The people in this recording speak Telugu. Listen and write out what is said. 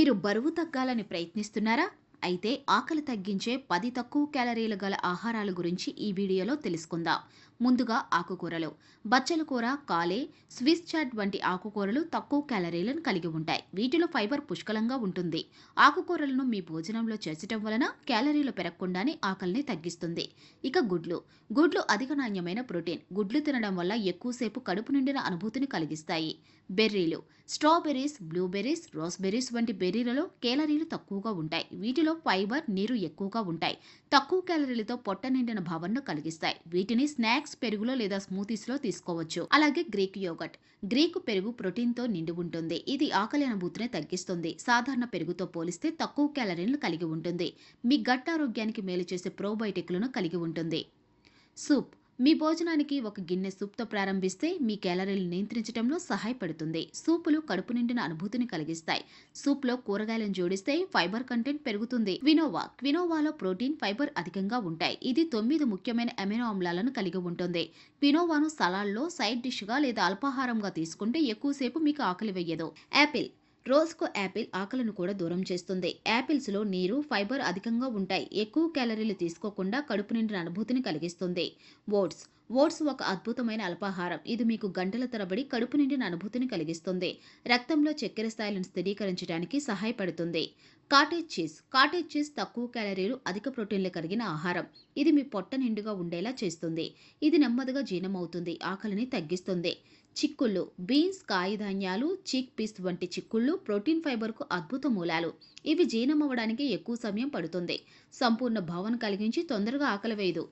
మీరు బరువు తగ్గాలని ప్రయత్నిస్తున్నారా? అయితే ఆకలి తగ్గించే పది తక్కువ క్యాలరీలు గల ఆహారాల గురించి ఈ వీడియోలో తెలుసుకుందాం. ముందుగా ఆకుకూరలు. బచ్చల కూర కాలే స్విస్ చాట్ వంటి ఆకుకూరలు తక్కువ క్యాలరీలను కలిగి ఉంటాయి. వీటిలో ఫైబర్ పుష్కలంగా ఉంటుంది. ఆకుకూరలను మీ భోజనంలో చేర్చడం వలన క్యాలరీలు పెరగకుండానే ఆకలిని తగ్గిస్తుంది. ఇక గుడ్లు. గుడ్లు అధిక నాణ్యమైన ప్రోటీన్. గుడ్లు తినడం వల్ల ఎక్కువసేపు కడుపు నిండిన అనుభూతిని కలిగిస్తాయి. బెర్రీలు. స్ట్రాబెర్రీస్ బ్లూబెర్రీస్ రోస్బెర్రీస్ వంటి బెర్రీలలో క్యాలరీలు తక్కువగా ఉంటాయి. వీటిలో ఫైబర్ నీరు ఎక్కువగా ఉంటాయి. తక్కువ క్యాలరీలతో పొట్ట నిండిన భావనను కలిగిస్తాయి. వీటిని స్నాక్స్ పెరుగులో లేదా స్మూతీస్లో తీసుకోవచ్చు. అలాగే గ్రీక్ యోగట్ గ్రీకు పెరుగు ప్రోటీన్తో నిండి ఉంటుంది. ఇది ఆకలి అనుభూతిని తగ్గిస్తుంది. సాధారణ పెరుగుతో పోలిస్తే తక్కువ క్యాలరీలను కలిగి ఉంటుంది. మీ గట్ ఆరోగ్యానికి మేలు చేసే ప్రోబయోటిక్లను కలిగి ఉంటుంది. సూప్. మీ భోజనానికి ఒక గిన్నె సూప్తో ప్రారంభిస్తే మీ క్యాలరీలు నియంత్రించడంలో సహాయపడుతుంది. సూపులు కడుపు నిండిన అనుభూతిని కలిగిస్తాయి. సూప్లో కూరగాయలను జోడిస్తే ఫైబర్ కంటెంట్ పెరుగుతుంది. క్వినోవా క్వినోవాలో ప్రోటీన్ ఫైబర్ అధికంగా ఉంటాయి. ఇది తొమ్మిది ముఖ్యమైన అమినో ఆమ్లాలను కలిగి ఉంటుంది. క్వినోవాను సలాడ్లో సైడ్ డిష్గా లేదా అల్పాహారంగా తీసుకుంటే ఎక్కువసేపు మీకు ఆకలి వేయదు. యాపిల్ రోజుకు యాపిల్ ఆకలిని కూడా దూరం చేస్తుంది. యాపిల్స్లో నీరు ఫైబర్ అధికంగా ఉంటాయి. ఎక్కువ క్యాలరీలు తీసుకోకుండా కడుపు నిండిన అనుభూతిని కలిగిస్తుంది. ఓట్స్ ఓట్స్ ఒక అద్భుతమైన అల్పాహారం. ఇది మీకు గంటల తరబడి కడుపు నిండిన అనుభూతిని కలిగిస్తుంది. రక్తంలో చక్కెర స్థాయిలను స్థిరీకరించడానికి సహాయపడుతుంది. Cottage cheese. కాటేజ్ చీజ్ తక్కువ క్యాలరీలు అధిక ప్రోటీన్లు కలిగిన ఆహారం. ఇది మీ పొట్ట నిండుగా ఉండేలా చేస్తుంది. ఇది నెమ్మదిగా జీర్ణమవుతుంది. ఆకలిని తగ్గిస్తుంది. చిక్కుళ్ళు. బీన్స్ కాయధాన్యాలు చిక్ పీస్ వంటి చిక్కుళ్ళు ప్రోటీన్ ఫైబర్కు అద్భుత మూలాలు. ఇవి జీర్ణమవ్వడానికి ఎక్కువ సమయం పడుతుంది. సంపూర్ణ భావన కలిగించి తొందరగా ఆకలి వేయదు.